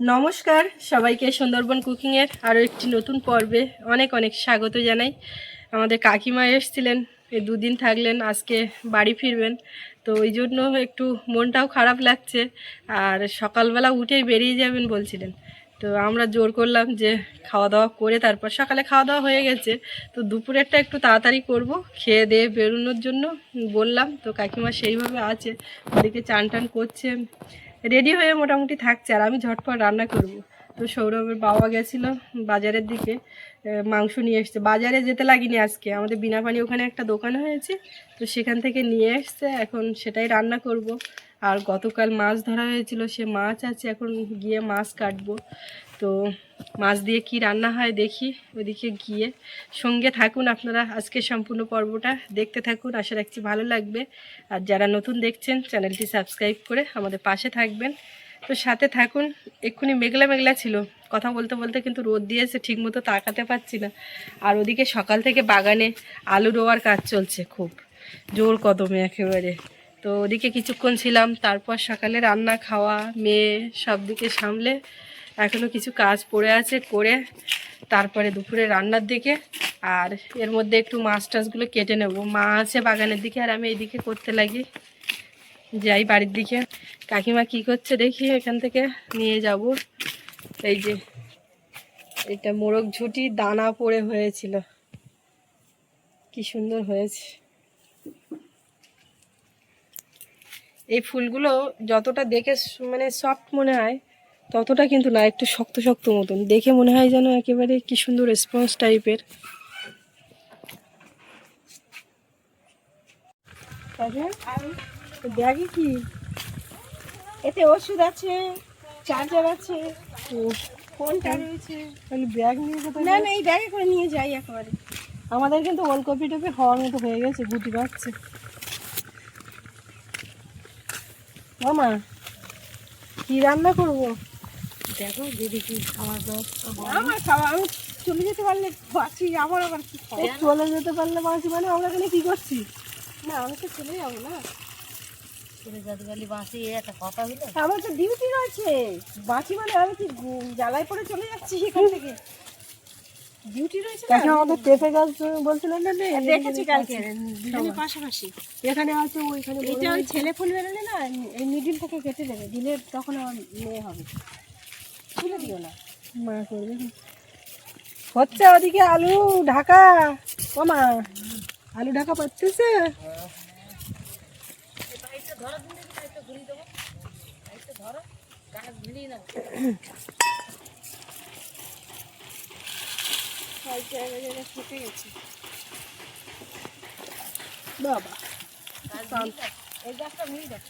নমস্কার, সবাইকে সুন্দরবন কুকিংয়ের আরও একটি নতুন পর্বে অনেক অনেক স্বাগত জানাই। আমাদের কাকিমা এসেছিলেন, এই দুদিন থাকলেন, আজকে বাড়ি ফিরবেন। তো ওই জন্য একটু মনটাও খারাপ লাগছে, আর সকালবেলা উঠেই বেরিয়ে যাবেন বলছিলেন। তো আমরা জোর করলাম যে খাওয়া দাওয়া করে তারপর সকালে খাওয়া দাওয়া হয়ে গেছে। তো দুপুরেরটা একটু তাড়াতাড়ি করব, খেয়ে দিয়ে বেরোনোর জন্য বললাম। তো কাকিমা সেইভাবে আছে, ওদিকে চান টান করছে রেডি হয়ে মোটামুটি থাকছে আর আমি ঝটপট রান্না করব। তো সৌরভের বাবা গেছিল বাজারের দিকে মাংস নিয়ে এসছে। বাজারে যেতে লাগিনি আজকে। আমাদের বিনা পানি ওখানে একটা দোকান হয়েছে, তো সেখান থেকে নিয়ে এসছে। এখন সেটাই রান্না করব। আর গতকাল মাছ ধরা হয়েছিল, সে মাছ আছে, এখন গিয়ে মাছ কাটবো। তো মাছ দিয়ে কি রান্না হয় দেখি, ওদিকে গিয়ে। সঙ্গে থাকুন আপনারা আজকে সম্পূর্ণ পর্বটা, দেখতে থাকুন, আশা রাখছি ভালো লাগবে। আর যারা নতুন দেখছেন, চ্যানেলটি সাবস্ক্রাইব করে আমাদের পাশে থাকবেন। তো সাথে থাকুন, এক্ষুনি মেঘলা মেঘলা ছিল। কথা বলতে বলতে কিন্তু রোদ দিয়েছে, ঠিকমতো তাকাতে পারছি না। আর ওদিকে সকাল থেকে বাগানে আলু রোয়ার কাজ চলছে খুব। জোর কদমে একেবারে। তো ওদিকে কিছুক্ষণ ছিলাম, তারপর সকালে রান্না, খাওয়া, মেয়ে সব দিকে সামলে এখনও কিছু কাজ পড়ে আছে, করে তারপরে দুপুরে রান্নার দিকে। আর এর মধ্যে একটু মাছ টাছগুলো কেটে নেব। মা আছে বাগানের দিকে আর আমি এইদিকে করতে লাগি, যাই বাড়ির দিকে। কাকিমা কি করছে দেখি, এখান থেকে নিয়ে যাব। এই যে এটা মোরগ ঝুটি, দানা পড়ে হয়েছিল। কি সুন্দর হয়েছে। এই ফুলগুলো যতটা দেখে মানে সফট মনে হয় ততটা কিন্তু না একটু শক্ত শক্ত মতন। দেখে মনে হয় যেন একেবারে কি সুন্দর রেসপন্স টাইপের ব্যাগে কি? এতে ওষুধ আছে চার্জার আছে। ফোনটা রয়েছে? তাহলে ব্যাগ নিয়ে কোথায় না না এই ব্যাগে করে নিয়ে যাই একেবারে। আমাদের কিন্তু ওলকপি টপি হওয়ার মতো হয়ে গেছে গুটি পাচ্ছে। মামা কি রান্না করব? দেখো দিদি কি খাওয়া দাওয়া আমার খাওয়া আমি চলে যেতে পারলে বাঁচি আমার আবার কি চলে যেতে পারলে মাছি মানে আমরা এখানে কি করছি? না আমি তো চলে যাব না। আমার তো ডিউটি রয়েছে। বাঁচি মানে আমি কি জ্বালায় পরে চলে যাচ্ছি সেখান থেকে? ডিউটি রয়েছে না? আমাদের পেঁপে গাছ বলছিলেন না নেই? দেখেছি কালকে দুজনে পাশাপাশি। এখানে আছে ওইখানে এটা ওই ছেলে ফুল বেরোলে না এই মিডিল থেকে কেটে দেবে দিলে তখন আমার মেয়ে হবে। তুলে দিও না। মা করবে। হচ্ছে ওদিকে আলু ঢাকা। ও মা আলু ঢাকা পাচ্ছে সব জায়গায় জায়গায় ফেটে গেছে। বাবা। এই গাছটা নিয়ে দেখ।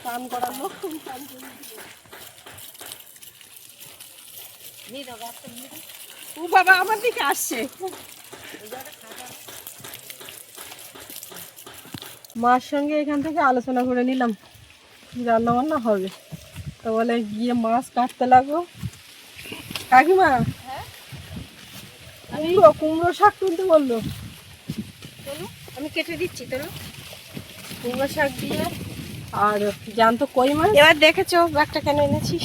স্নান করানো নিয়ে দাও গাছটা নিয়ে ও বাবা আমার দিকে আসছে। মার সঙ্গে এখান থেকে আলোচনা করে নিলাম রান্না বান্না হবে। তো বলে গিয়ে মাছ কাটতে লাগো। কাকিমা কুমড়ো কুমড়ো শাক তুলতে বলল। চলো আমি কেটে দিচ্ছি তোর কুমড়ো শাক দিয়ে আর জ্যান্ত কই মাছ? এবার দেখেছ ব্যাগটা কেন এনেছিস?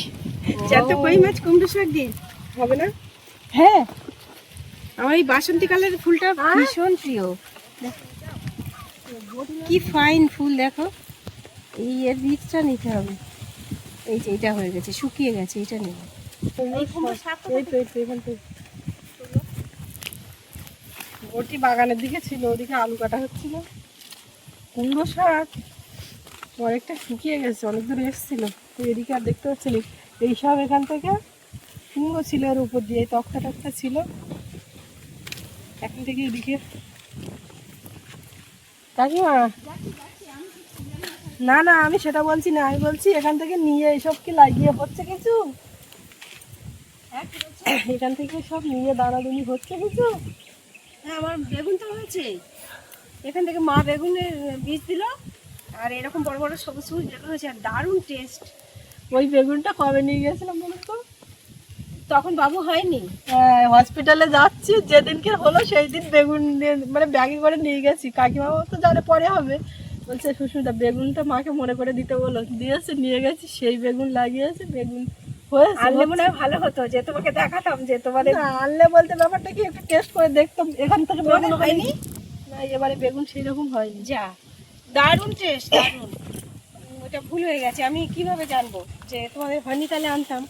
যাতে কই মাছ কুমড়ো শাক দিয়ে? হবে না? হ্যাঁ। আমার এই বাসন্তী কালারের ফুলটা ভীষণ প্রিয়। কি ফাইন ফুল দেখো। এই এর বীজটা নিতে হবে। এই যে এটা হয়ে গেছে শুকিয়ে গেছে এটা নেব। এই কুমড়ো শাকটা এই তো এই তো এখান থেকে ওটি বাগানের দিকে ছিল, ওদিকে আলু কাটা হচ্ছিল। কুমড়ো শাক, অনেকটা শুকিয়ে গেছে, অনেক দূরে এসেছিল। তো এদিকে আর দেখতে পাচ্ছি না এইসব এখান থেকে কুমড়ো ছিল এর উপর দিয়ে, এই তক্তা টক্তা ছিল। এখন থেকে এদিকে কাকিমা? না না, আমি সেটা বলছি না, আমি বলছি এখান থেকে নিয়ে এইসব কি লাগিয়ে হচ্ছে কিছু? এখান থেকে সব নিয়ে দাঁড়াদুনি হচ্ছে কিছু? হ্যাঁ আমার বেগুন তো হয়েছে। এখান থেকে মা বেগুনের বীজ দিল আর এরকম বড় বড় সবুজ সবুজ বেগুন হয়েছে আর দারুণ টেস্ট ওই বেগুনটা কবে নিয়ে গেছিলাম বলো তো? তখন বাবু হয়নি। হ্যাঁ, হসপিটালে যাচ্ছি যেদিনকে হলো সেই দিন বেগুন মানে ব্যাগে করে নিয়ে গেছি। কাকিমা তো জানে পরে হবে। বলছে সুস্মিতা বেগুনটা মাকে মনে করে দিতে বলো। দিয়েছে নিয়ে গেছি সেই বেগুন লাগিয়েছে বেগুন আনলে মনে হয় ভালো হতো যে তোমাকে দেখাতাম যে তোমাদের আনলে বলতে ব্যাপারটা কি একটু টেস্ট করে দেখতাম এখান থেকে বেগুন হয়নি? না এবারে বেগুন সেই রকম হয়নি। যা দারুণ টেস্ট দারুণ। ওটা ভুল হয়ে গেছে আমি কীভাবে জানব যে তোমাদের হয়নি তাহলে আনতাম।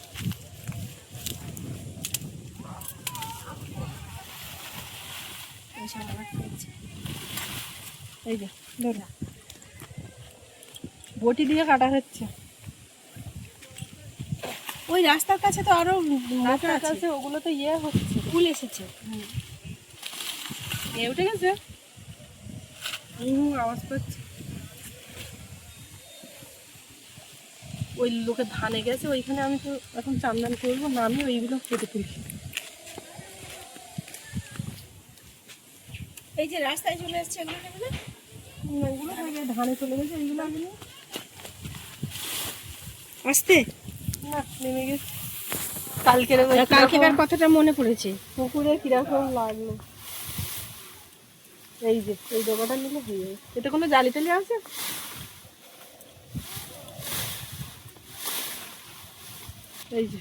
এই যে বটি দিয়ে কাটা হচ্ছে। ওই রাস্তার কাছে তো আরও রাস্তার কাছে ওগুলো তো ইয়ে হচ্ছে। ফুল এসেছে। এ উঠে গেছে? আওয়াজ পাচ্ছি। ওই লোকে ধানে গেছে ওইখানে আমি তো এখন চান্দান করব না আমি ওইগুলো কেটে তুলছি এই যে রাস্তায় চলে এসছে এগুলো থাকে ধানে চলে গেছে ওইগুলো আমি। আসতে। না নেমে গেছে। কালকের কীরকম কথাটা মনে পড়েছে? পুকুরে কীরকম লাগল? এই যে এই ডোবাটা নিলে হয়ে যাবে। এতে কোনো জালি টালি আছে? এই যে।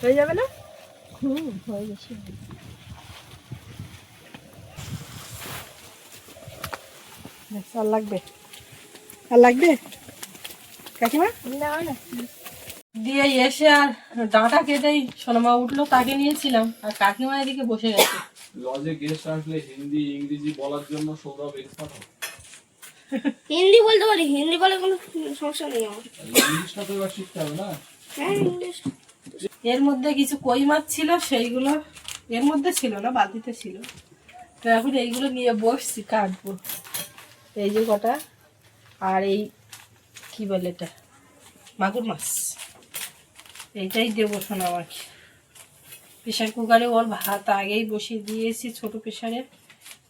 হয়ে যাবে না? হুম হয়ে গেছে। আর লাগবে? আর লাগবে? কাকিমা? দিয়ে এসে আর ডাঁটা কেটেই সোনামা উঠল তাকে নিয়েছিলাম। আর কাকিমা এদিকে বসে গেছে। লজে গেস্ট আসলে হিন্দি ইংরেজি বলার জন্য সৌরভ এক্সপার্ট হবে। হিন্দি বলতে পারি হিন্দি বলে কোনো সমস্যা নেই আমার। ইংলিশটা তো এবার শিখতে হবে না? হ্যাঁ ইংলিশ। এর মধ্যে কিছু কই মাছ ছিল সেইগুলো এর মধ্যে ছিল না বালতিতে ছিল। তো এখন এইগুলো নিয়ে বসছি কাটবো। এই যে কটা। আর এই কি বলে এটা? মাগুর মাছ। এইটাই দেবো শোনা আমাকে। প্রেশার কুকারে ওর ভাত আগেই বসিয়ে দিয়েছি ছোট প্রেশারে।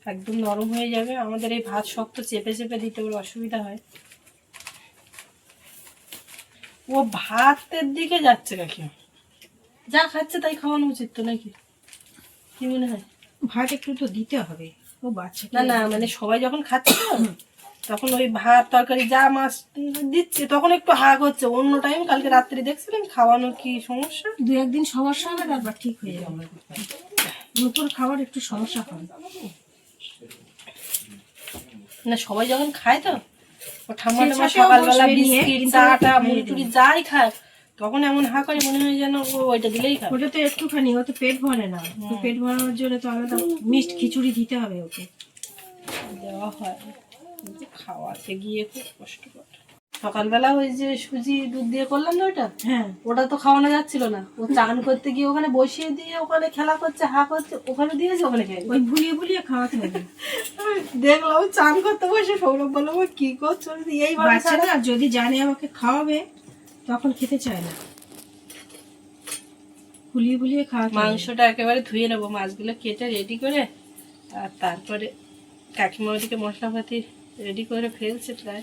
একদম নরম হয়ে যাবে। আমাদের এই ভাত শক্ত চেপে চেপে দিতে ওর অসুবিধা হয়। ও ভাতের দিকে যাচ্ছে কাকিমা যা খাচ্ছে তাই খাওয়ানো উচিত তো নাকি? কি মনে হয়? ভাত একটু তো দিতে হবে। ও বাচ্চা না না মানে সবাই যখন খাচ্ছে তখন ওই ভাত তরকারি যা মাছ দিচ্ছে তখন একটু হাগ হচ্ছে। অন্য টাইম কালকে রাত্রি দেখছিলেন? খাওয়ানোর কি সমস্যা? দু একদিন সমস্যা হবে তারপর ঠিক হয়ে যাবে। নতুন খাবার একটু সমস্যা হবে। না সবাই যখন খায় তো ও ঠাম্মা সে টাম্মা সাথেও সকালবেলা বিস্কিট চাটা মুড়ি টুড়ি যাই খায় তখন এমন হা করে মনে হয় যেন ও ওইটা দিলেই খাবে। ওটা তো একটুখানি ও তো পেট ভরে না। পেট ভরানোর জন্য তো আলাদা মিষ্টি খিচুড়ি দিতে হবে ওকে। দেওয়া হয়। যে খাওয়াতে গিয়ে খুব কষ্টকর সকালবেলা ওই যে সুজি দুধ দিয়ে করলাম না ওটা? হ্যাঁ। ওটা তো খাওয়ানো যাচ্ছিল না। ও চান করতে গিয়ে ওখানে বসিয়ে দিয়ে ওখানে খেলা করছে হা করছে ওখানে দিয়েছে ওখানে খেয়ে ওই ভুলিয়ে ভুলিয়ে খাওয়াতে দেখলাম চান করতে বসে সৌরভ বলল "ও কি করছ? ছাড়া বাচ্চাটা যদি জানে আমাকে খাওয়াবে তখন খেতে চায় না। ভুলিয়ে ভুলিয়ে খাওয়াতে হবে। মাংসটা একেবারে ধুয়ে নেব মাছগুলো কেটে রেডি করে আর তারপরে কাকিমা ওদিকে মশলাপাতি রেডি করে ফেলছে প্রায়।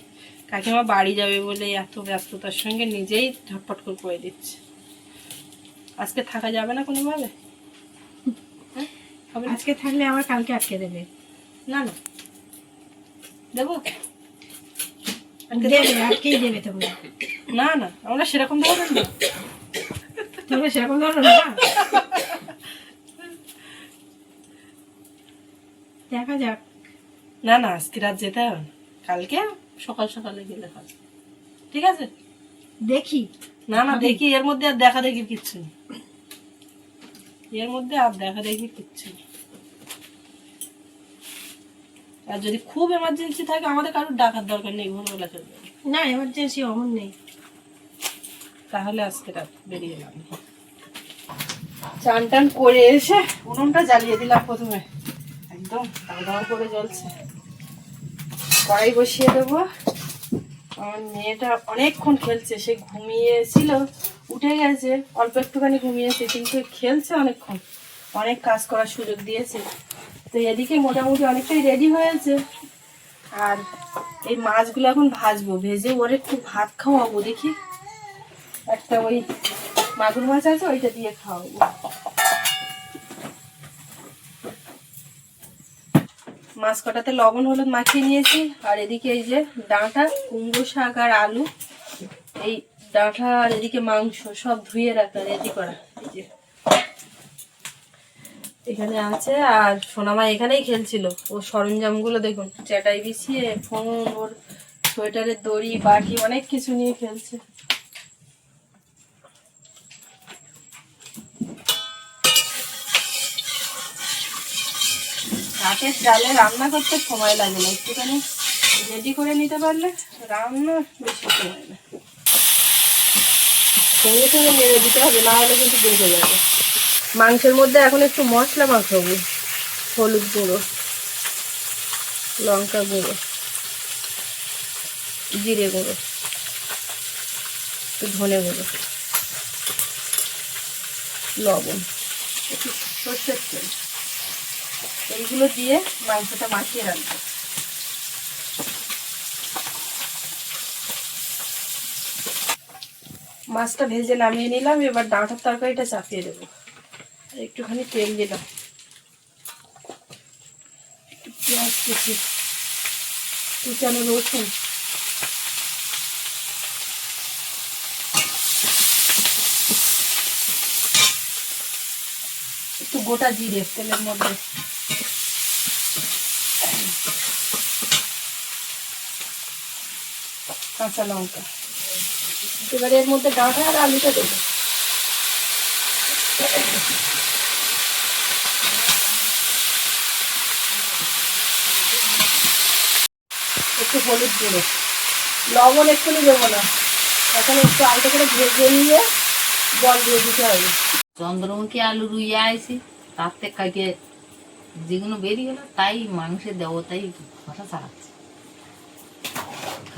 কাকিমা বাড়ি যাবে বলে এত ব্যস্ততার সঙ্গে নিজেই ঝটপট করে করে দিচ্ছে। আজকে থাকা যাবে না কোনোভাবে? হ্যাঁ? আজকে থাকলে আবার কালকে আটকে দেবে। না না। দেবো? আটকেই দেবে তোমরা না না। আমরা সেরকম ধরনের না। তোমরা সেরকম ধরো না। দেখা যাক। না না আজকে রাত যেতে হবে না। কালকে সকাল সকালে গেলে হবে। ঠিক আছে? দেখি। না না দেখি এর মধ্যে আর দেখা দেখি কিচ্ছু নেই। এর মধ্যে আর দেখা দেখি কিচ্ছু নেই। আর যদি খুব এমার্জেন্সি থাকে আমাদের কারোর ডাকার দরকার নেই ভোরবেলা চলে যাবে না এমার্জেন্সি অমন নেই। তাহলে আজকে রাত বেরিয়ে এলাম। চান টান করে এসে উনুনটা জ্বালিয়ে দিলাম প্রথমে। একদম দাও দাও করে জ্বলছে। কড়াই বসিয়ে দেবো। আমার মেয়েটা অনেকক্ষণ খেলছে, সে ঘুমিয়েছিল, উঠে গেছে, অল্প একটুখানি ঘুমিয়েছে, কিন্তু খেলছে অনেকক্ষণ। অনেক কাজ করার সুযোগ দিয়েছে। তো এদিকে মোটামুটি অনেকটাই রেডি হয়েছে। আর এই মাছগুলো এখন ভাজবো। ভেজে ওর একটু ভাত খাওয়াবো দেখি। একটা ওই মাগুর মাছ আছে, ওইটা দিয়ে খাওয়াবো। মাছ কটাতে লবণ, হলুদ মাখিয়ে নিয়েছি। আর এদিকে এই যে ডাঁটা, কুমড়ো শাক আর আলু, এই ডাঁটা আর এদিকে মাংস সব ধুয়ে রাখা রেডি করা। এই যে এখানে আছে, আর সোনামা এখানেই খেলছিল। ও সরঞ্জামগুলো দেখুন চেটাই বিছিয়ে, ফোন, ওর সোয়েটারের দড়ি, বাটি, অনেক কিছু নিয়ে খেলছে। কাঠের চালে রান্না করতে সময় লাগে না। একটুখানি রেডি করে নিতে পারলে রান্না বেশি সময় না সঙ্গে সঙ্গে নেড়ে দিতে হবে না হলে কিন্তু বেঁচে যাবে। মাংসের মধ্যে এখন একটু মশলা মাখাবো। হলুদ গুঁড়ো লঙ্কা গুঁড়ো জিরে গুঁড়ো একটু ধনে গুঁড়ো লবণ। একটু সর্ষের তেল। এইগুলো দিয়ে মাংসটা মাখিয়ে রাখব। মাছটা ভেজে নামিয়ে নিলাম, এবার ডাঁটার তরকারিটা চাপিয়ে দেবো। আর একটুখানি তেল দিলাম একটু পেঁয়াজ কুচি, কুচানো রসুন। একটু গোটা জিরে তেলের মধ্যে। কাঁচা লঙ্কা। এবারে এর মধ্যে ডাঁটা আর আলুটা দেবো। একটু হলুদ গুঁড়ো। লবণ এক্ষুনি দেবো না। এখন একটু আলতো করে ভেজে নিয়ে জল দিয়ে দিতে হবে। চন্দ্রমুখী আলু রুইয়ে আইছি, তার থেকে কাকে যেগুলো বেরিয়ে গেলো, তাই মাংসের দেবতাই কথা চালাচ্ছে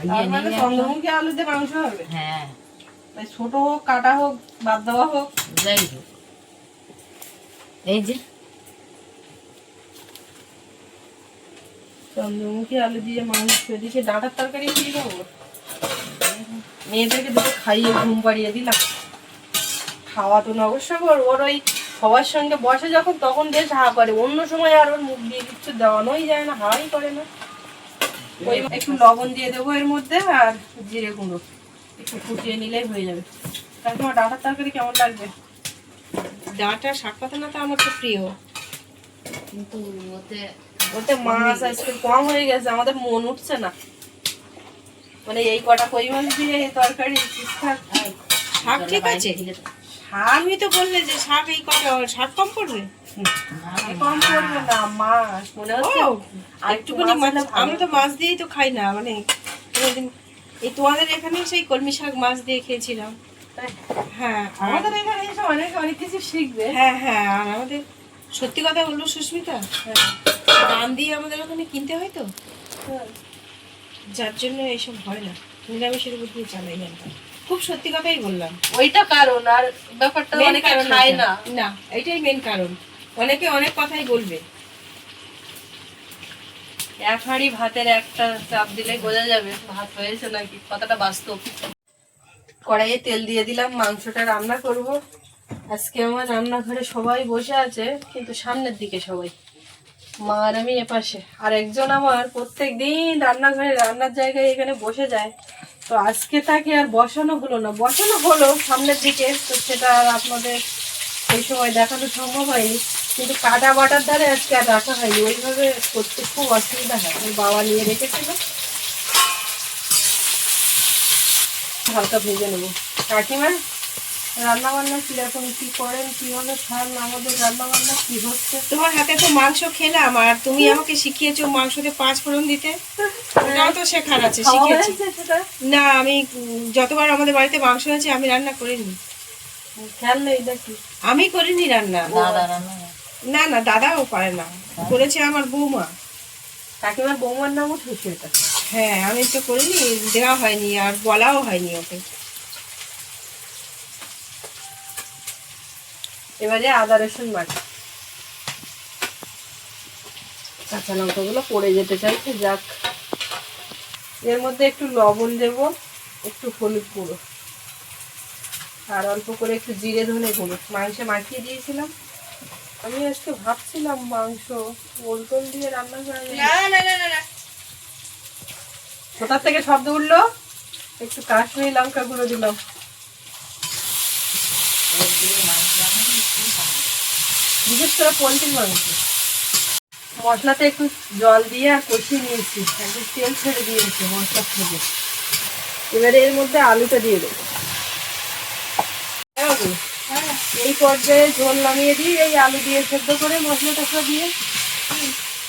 খাইয়ে নিয়ে চন্দ্রমুখী আলুতে মাংস হবে। হ্যাঁ। ছোট হোক কাটা হোক বাদ দেওয়া হোক। যাই হোক। এই যে। চন্দ্রমুখী আলু দিয়ে মাংস এদিকে ডাঁটার তরকারি দিয়ে দেবো? মেয়েদেরকে দুটো খাইয়ে ঘুম পাড়িয়ে দিলাম। খাওয়া তো নবসাগর। ওর ওই সবার সঙ্গে বসে যখন তখন বেশ হা করে। অন্য সময় আর ওর মুখ দিয়ে কিচ্ছু দেওয়ানোই যায় না হাওয়াই করে না। ওই একটু লবণ দিয়ে দেবো এর মধ্যে আর জিরে গুঁড়ো। একটু ফুটিয়ে নিলেই হয়ে যাবে। তাহলে তোমার ডাঁটার তরকারি কেমন লাগবে? ডাঁটা শাক পাতা না তো আমার তো প্রিয়। কিন্তু ওতে ওতে মাছ আজকে কম হয়ে গেছে আমাদের মন উঠছে না। মানে এই কটা কই মাছ দিয়ে তরকারি ঠিকঠাক শাক? ঠিক আছে? আমি তো বললে যে শাক এই কটা শাক কম পড়বে কম করবে না মাছ মনে হচ্ছে একটুখানি মাছ আমরা তো মাছ দিয়েই তো খাই না মানে এই তোমাদের এখানে সেই কলমি শাক মাছ দিয়ে খেয়েছিলাম। হ্যাঁ আমাদের এখানে এসে অনেক অনেক কিছু শিখবে। হ্যাঁ হ্যাঁ আর আমাদের সত্যি কথা বলব সুস্মিতা দাম দিয়ে আমাদের ওখানে কিনতে হয় তো? যার জন্য এইসব হয় না। নিরামিষের উপর দিয়ে চালাই আমরা খুব সত্যি কথাই বললাম। ওইটা কারণ আর ব্যাপারটা অনেকে খায় না। না এটাই মেন কারণ। অনেকে অনেক কথাই বলবে। এক হাঁড়ি ভাতের একটা চাপ দিলে বোঝা যাবে ভাত হয়েছে নাকি কথাটা বাস্তব। কড়াইয়ে তেল দিয়ে দিলাম মাংসটা রান্না করব। আজকে আমার রান্নাঘরে সবাই বসে আছে কিন্তু সামনের দিকে সবাই। মা আর আমি এপাশে। আর একজন আমার প্রত্যেক দিন রান্নাঘরে রান্নার জায়গায় এখানে বসে যায়। তো আজকে তাকে আর বসানো হলো না। বসানো হলো সামনের দিকে, তো সেটা আর আপনাদের এই সময় দেখানো সম্ভব হয়নি। কিন্তু কাটা বাটার দ্বারা আজকে আর রাখা হয়নি। ওইভাবে করতে খুব অসুবিধা হয়। ওর বাবা নিয়ে রেখেছিল। হালকা ভেজে নেব। কাকিমা? রান্না বান্না কীরকম কি করেন কীভাবে খান আমাদের রান্না বান্না কি হচ্ছে? তোমার হাতে তো মাংস খেলাম আর তুমি আমাকে শিখিয়েছো মাংসতে পাঁচ ফোড়ন দিতে। ওটাও তো শেখার আছে শিখেছি। না আমি যতবার আমাদের বাড়িতে মাংস হয়েছে আমি রান্না করিনি। খেয়াল নেই দেখি। আমি করিনি রান্না। দাদা না? না দাদাও পারে না। করেছে আমার বৌমা। কাকিমার বৌমার নামও এটা। হ্যাঁ আমি তো করিনি দেওয়া হয়নি আর বলাও হয়নি ওকে। এবারে আদা রসুন বাটা। কাঁচা লঙ্কাগুলো পড়ে যেতে চাইছে যাক। এর মধ্যে একটু লবণ দেব একটু হলুদ গুঁড়ো। আর অল্প করে একটু জিরে ধনে গুঁড়ো। মাংসে মাখিয়ে দিয়েছিলাম। আমি আজকে ভাবছিলাম মাংস ওল টোল দিয়ে রান্না করা কোথার থেকে শব্দ উঠল? একটু কাশ্মীরি লঙ্কা গুঁড়ো দিলাম। দিয়ে মাংস। বিশেষ করে পোলট্রির মাংস। মশলাতে একটু জল দিয়ে আর কষিয়ে নিয়েছি। একটু তেল ছেড়ে দিয়েছি মশলা থেকে। এবারে এর মধ্যে আলুটা দিয়ে দেবো। হ্যাঁ এই পর্যায়ে ঝোল নামিয়ে দিই। এই আলু দিয়ে সেদ্ধ করে মশলা টসলা দিয়ে।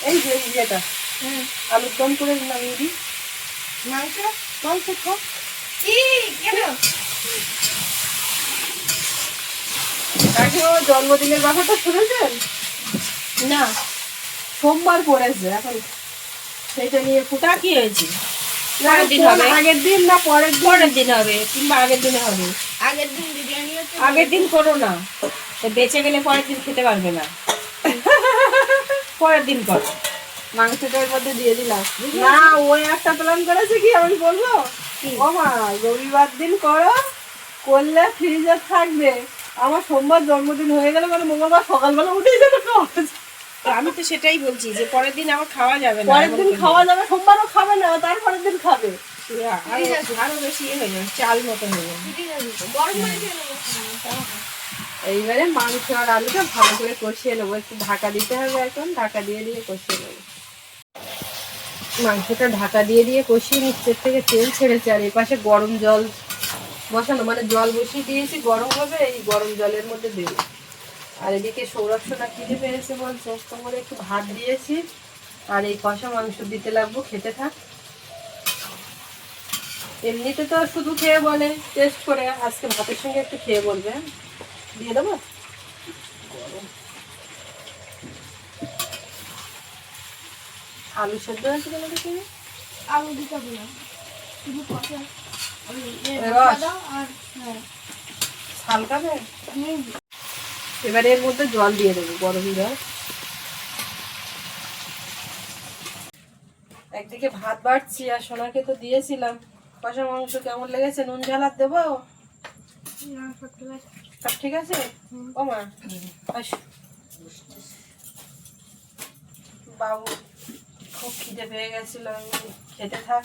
এই যে এই যেটা আলুর দম করে নামিয়ে দিই। মাংস? মাংস খাও। কি কেন? কাকিমা জন্মদিনের ব্যাপারটা শুনেছেন? না। সোমবার পড়েছে এখন সেটা নিয়ে ফুটা কি হয়েছে দিন হবে। আগের দিন না পরের পরের দিন হবে কিংবা আগের দিনে হবে। আগের দিন বিরিয়ানি আগের দিন করো না। বেঁচে গেলে পরের দিন খেতে পারবে না। পরের দিন করো। মাংসটার মধ্যে দিয়ে দিলাম। না ওই একটা প্ল্যান করেছে কি আমি বলব ও মা রবিবার দিন করো করলে ফ্রিজে থাকবে। আমার সোমবার জন্মদিন হয়ে গেলে মানে মঙ্গলবার সকালবেলা উঠেই যাবে খাওয়া আমি তো সেটাই বলছি যে পরের দিন আমার খাওয়া যাবে না পরের দিন খাওয়া যাবে সোমবারও খাবে না তারপরের দিন খাবে। আরও আরও বেশি ইয়ে হয়ে যাবে চাল মতো হয়ে যাবে। এইবারে মাংস আর আলুটা ভালো করে কষিয়ে নেব একটু ঢাকা দিতে হবে এখন ঢাকা দিয়ে দিয়ে কষিয়ে নেব। মাংসটা ঢাকা দিয়ে দিয়ে কষিয়ে নিচ্ছে থেকে তেল ছেড়েছে আর এপাশে গরম জল বসানো মানে জল বসিয়ে দিয়েছি, গরম হবে, এই গরম জলের মধ্যে দেবো। আর এদিকে সৌরভ সোনা খিদে পেরেছে বলছে তোমার একটু ভাত দিয়েছি, আর এই কষা মাংস দিতে লাগবো, খেতে থাক। এমনিতে তো শুধু খেয়ে বলে টেস্ট করে, আজকে ভাতের সঙ্গে একটু খেয়ে বলবে? দিয়ে দেবো? আলু সেদ্ধ আছে আলু দিতে হবে না, শুধু কষা। হ্যাঁ। হালকাবে? এবারে এর মধ্যে জল দিয়ে দেবো গরম জল। একদিকে ভাত বাড়ছি আর সোনাকে তো দিয়েছিলাম। কষা মাংস কেমন লেগেছে? নুন ঝালার দেবো? সব ঠিক আছে। ও মা। বাবু খুব খিদে পেয়ে গেছিল আমি খেতে থাক।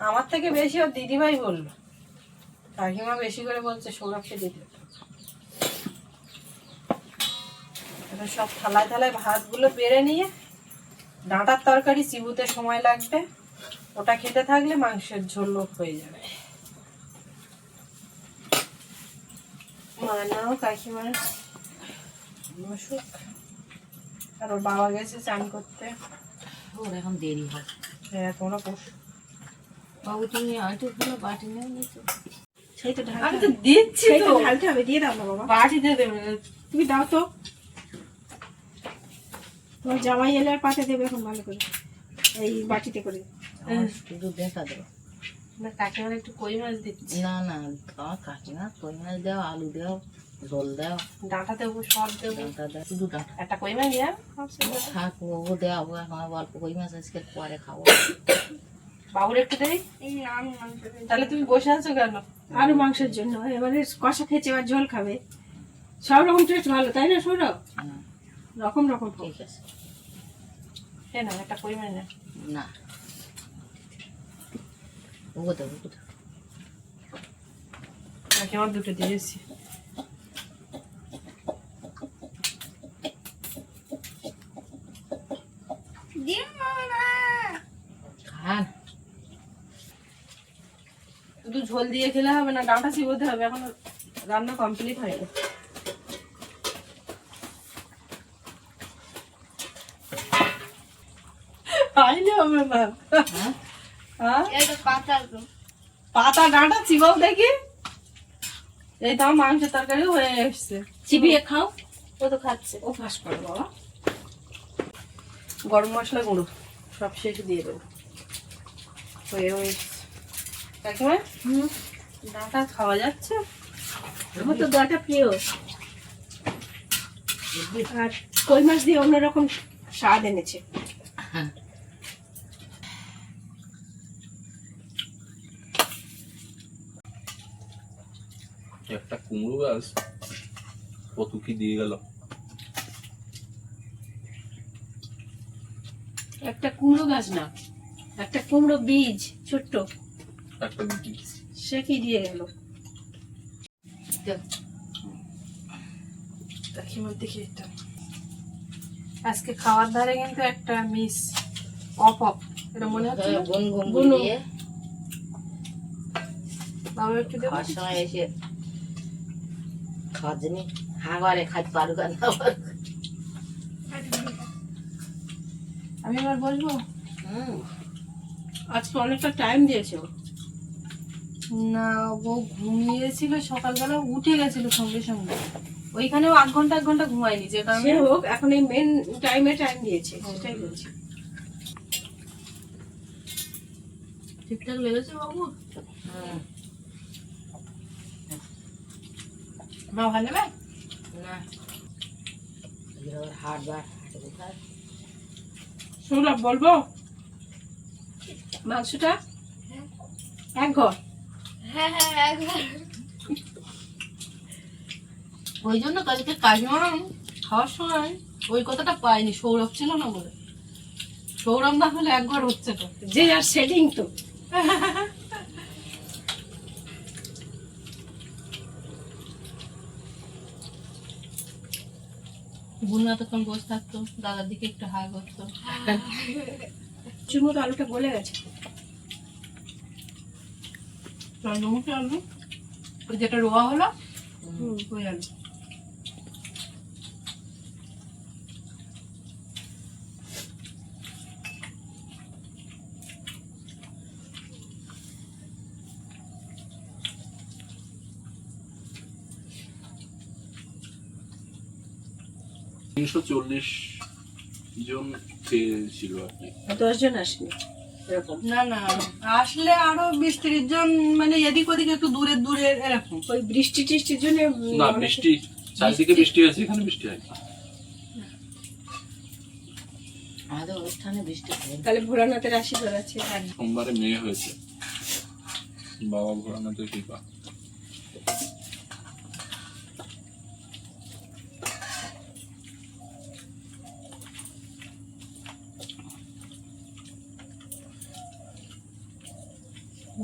আমার থেকে বেশি ওর দিদিভাই বলল কাকিমা বেশি করে বলছে সৌরভকে দিতে। এবার সব থালায় থালায় ভাতগুলো বেড়ে নিয়ে ডাঁটার তরকারি চিবুতে সময় লাগবে। ওটা খেতে থাকলে মাংসের ঝোল লোক হয়ে যাবে। মা নাও কাকিমা বসুক আর ওর বাবা গেছে চান করতে। ওর এখন দেরি হয়। হ্যাঁ তোমরা বস। বাবু তুমি বাটি নিয়ে সেই তো আমি তো দিচ্ছি তো ঢালতে হবে দিয়ে দাও না বাবা। বাটিতে দেবে। তুমি দাও তো। তোমার জামাই এলে আর পাতে দেবে এখন ভালো করে। এই বাটিতে করে। আমার শুধু দেখা দেবো না কাকিমার একটু কই মাছ দিচ্ছি। না না কাকিমা কই মাছ দাও আলু দাও ঝোল দাও। ডাঁটা দেবো সব দেবো। ডাঁটা দাও শুধু ডাঁটা। একটা কই মাছ দেয়া থাক ও দেওয়া এখন অল্প কই মাছ আজকে পরে খাব। বাবুর একটু দেই। তাহলে তুমি বসে আছো কেন? আরও মাংসের জন্য এবারে কষা খেয়েছে এবার ঝোল খাবে। সব রকম টেস্ট ভালো তাই না সৌরভ রকম রকম ঠিক আছে। না একটা কই মাছ না। না ওগো দেবো ওগো দাও। কাকিমার দুটো দিয়েছি। খান। ঝোল দিয়ে খেলে হবে না ডাঁটা চিবোতে হবে এখন রান্না কমপ্লিট হয়নি। হবে না। হ্যাঁ? হ্যাঁ? পাতা ডাঁটা চিবাও দেখি। এই তো মাংসের তরকারিও হয়ে এসছে। চিবিয়ে খাও ও তো খাচ্ছে। ও ফাঁস করো বাবা। গরম মশলা গুঁড়ো সব শেষ দিয়ে দেবো। হয়ে হয়ে এসছে। কাকিমা খাওয়া যাচ্ছে। আমার তো দটা প্রিয়। আর কই মাছ দিয়ে অন্যরকম স্বাদ এনেছে? একটা কুমড়ো গাছ কত কি দিয়ে গেল। একটা কুমড়ো গাছ না একটা কুমড়ো বীজ ছোট্ট। একটা সে কি দিয়ে গেল? কাকিমার দিকে এটা আজকে খাওয়ার ধারে কিন্তু একটা মিস অপ অপ এটা মনে হচ্ছে। দিয়ে। বাবা একটু দেবো সময় এসে খাওয়ার জন্য হা ঘরে খাইতে পারুক আর না আমি এবার বলব? হুম। আজকে অনেকটা টাইম দিয়েছে না ও ঘুমিয়েছিল সকালবেলা উঠে গেছিল সঙ্গে সঙ্গে। ওইখানেও আধ ঘণ্টা এক ঘণ্টা ঘুমায়নি যে সে কারণে হোক এখন এই মেন টাইমে টাইম দিয়েছে সেটাই বলছি। ঠিকঠাক লেগেছে বাবু? মা ভালো না। সৌরভ বলব? মাংসটা? এক ঘর। হ্যাঁ হ্যাঁ একবার ওই জন্য কালকে খাওয়ার সময় ওই কথাটা পাইনি সৌরভ ছিল না বলে। সৌরভ না হলে একবার হচ্ছে তো। যে যার সেটিং তো। বুনু এতক্ষণ বসে থাকতো দাদার দিকে একটু হাই করতো। চুর মতো আলুটা গলে গেছে। চন্দ্রমুখী আলু ওই যেটা রোয়া হলো। ওই আলু। তিনশো চল্লিশ জন খেয়েছিল আর কি। দশ জন আসেনি। এরকম? না না আসলে আরও বিশ ত্রিশ জন মানে এদিক ওদিক একটু দূরে দূরে এরকম। ওই বৃষ্টি টিষ্টির জন্য না বৃষ্টি চারদিকে বৃষ্টি হয়েছে এখানে বৃষ্টি হয়নি। আমাদের অনুষ্ঠানে বৃষ্টি হয় তাহলে ভোলানাথের আশীর্বাদ আছে। সোমবারে মেয়ে হয়েছে। বাবা ভোলানাথে কৃপা।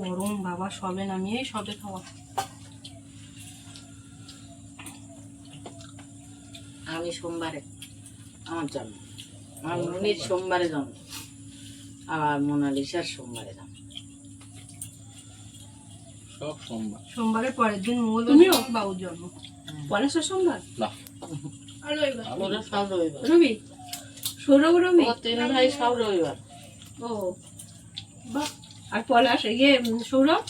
গরম বাবা সবে নামিয়ে সবে খাওয়া। আমি সোমবারে আমার জন্ম। আমার মনির সোমবারে জন্ম। আবার মোনালিসার সোমবারে জন্ম। সব সোমবার। সোমবারের পরের দিন মঙ্গলবার বাবুর জন্ম। সোমবার? না। আর ওইবার ওরা সব রবিবার। রবি? সৌরভ রবি? তিন ভাই সব রবিবার। ও বাহ। আর পলাশ ইয়ে সৌরভ?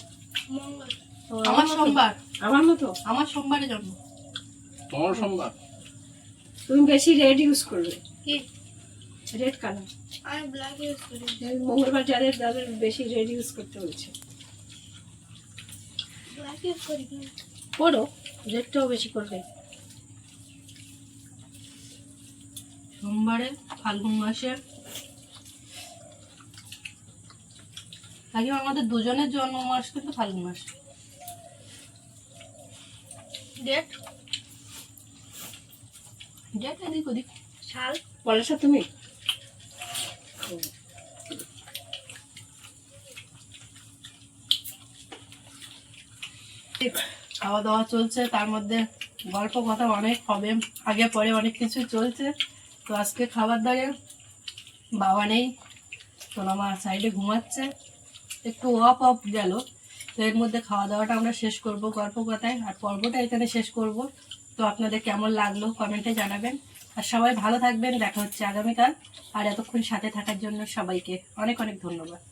আমার সোমবার। আমার মতো? আমার সোমবারে জন্ম। তোমার সোমবার? তুমি বেশি রেড ইউজ করবে। কি? রেড কালার আমি ব্ল্যাক ইউজ করি। মঙ্গলবার যাদের তাদের বেশি রেড ইউজ করতে বলছে ব্ল্যাক ইউজ করি? করো রেডটাও বেশি করবে। সোমবারে ফাল্গুন মাসে আগে আমাদের দুজনের জন্ম মাস কিন্তু ফাল্গুন মাস। ডেট দেখ এদিক ওদিক। সাল? পলাশা তুমি। খাওয়া দাওয়া চলছে তার মধ্যে গল্প কথা অনেক হবে আগে পরে অনেক কিছু চলছে। তো আজকে খাবার দাঁড়ে বাবা নেই সোনামা সাইডে ঘুমাচ্ছে। একটু অফ অফ গেল। তো এর মধ্যে খাওয়া দাওয়াটা আমরা শেষ করব গল্প কথায়। আর পর্বটা এখানে শেষ করব। তো আপনাদের কেমন লাগল কমেন্টে জানাবেন। আর সবাই ভালো থাকবেন। দেখা হচ্ছে আগামীকাল। আর এতক্ষণ সাথে থাকার জন্য সবাইকে অনেক অনেক ধন্যবাদ।